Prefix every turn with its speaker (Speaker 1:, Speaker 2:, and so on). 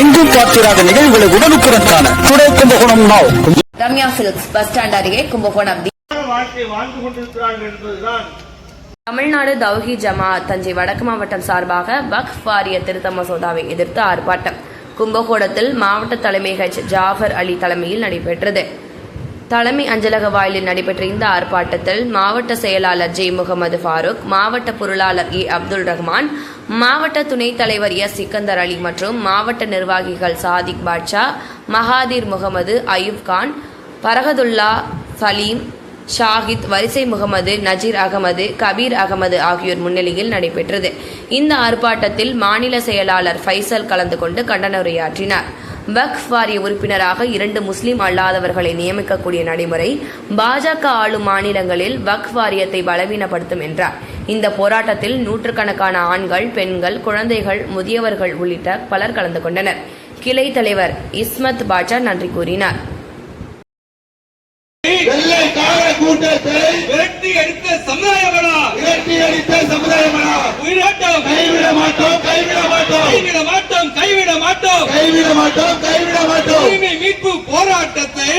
Speaker 1: எங்கும் பார்த்திராத நிகழ்வுகளை உடனுக்குடன் காண today Kumbakonam now
Speaker 2: Ramya silks bus stand அருகே கும்பகோணம்
Speaker 3: வாழ்க்கை வாழ்ந்து கொண்டிருக்கிறார்கள் என்பதுதான்.
Speaker 2: தமிழ்நாடு தௌஹி ஜமாஅத் தஞ்சை வடக்கு மாவட்டம் சார்பாக வக்ஃப் வாரிய திருத்த மசோதாவை எதிர்த்து ஆர்ப்பாட்டம். கும்பகோணத்தில் மாவட்ட தலைமை ஹெச் ஜாஃபர் அலி தலைமையில் நடைபெற்றது. தலைமை அஞ்சலக வாயிலில் நடைபெற்ற இந்த ஆர்ப்பாட்டத்தில் மாவட்ட செயலாளர் ஜெய் முகமது ஃபாரூக் மாவட்ட பொருளாளர் ஏ. அப்துல் ரஹ்மான் மாவட்ட துணைத் தலைவர் எஸ். சிக்கந்தர் அலி மற்றும் மாவட்ட நிர்வாகிகள் சாதிக் பாட்ஷா மகாதீர் முகமது அயூப் கான் பரகதுல்லா சலீம் ஷாஹித் வரிசை முகமது நஜீர் அகமது கபீர் அகமது ஆகியோர் முன்னிலையில் நடைபெற்றது. இந்த ஆர்ப்பாட்டத்தில் மாநில செயலாளர் ஃபைசல் கலந்து கொண்டு கண்டன உரையாற்றினார். வக்ஃப் வாரிய உறுப்பினராக இரண்டு முஸ்லிம் அல்லாதவர்களை நியமிக்கக்கூடிய நடைமுறை பாஜக ஆளும் மாநிலங்களில் வக்ஃப் வாரியத்தை பலவீனப்படுத்தும் என்றார். இந்த போராட்டத்தில் நூற்றுக்கணக்கான ஆண்கள் பெண்கள் குழந்தைகள் முதியவர்கள் உள்ளிட்ட பலர் கலந்து கொண்டனர். கிளை தலைவர் இஸ்மத் பாட்சா நன்றி கூறினார்.
Speaker 4: கூட்டத்தை அடித்த
Speaker 3: உயிரோட்டம்.
Speaker 4: கைவிட மாட்டோம் கைவிட மாட்டோம்.
Speaker 3: கைவிட மாட்டோம் கைவிட மாட்டோம். மீட்பு போராட்டத்தை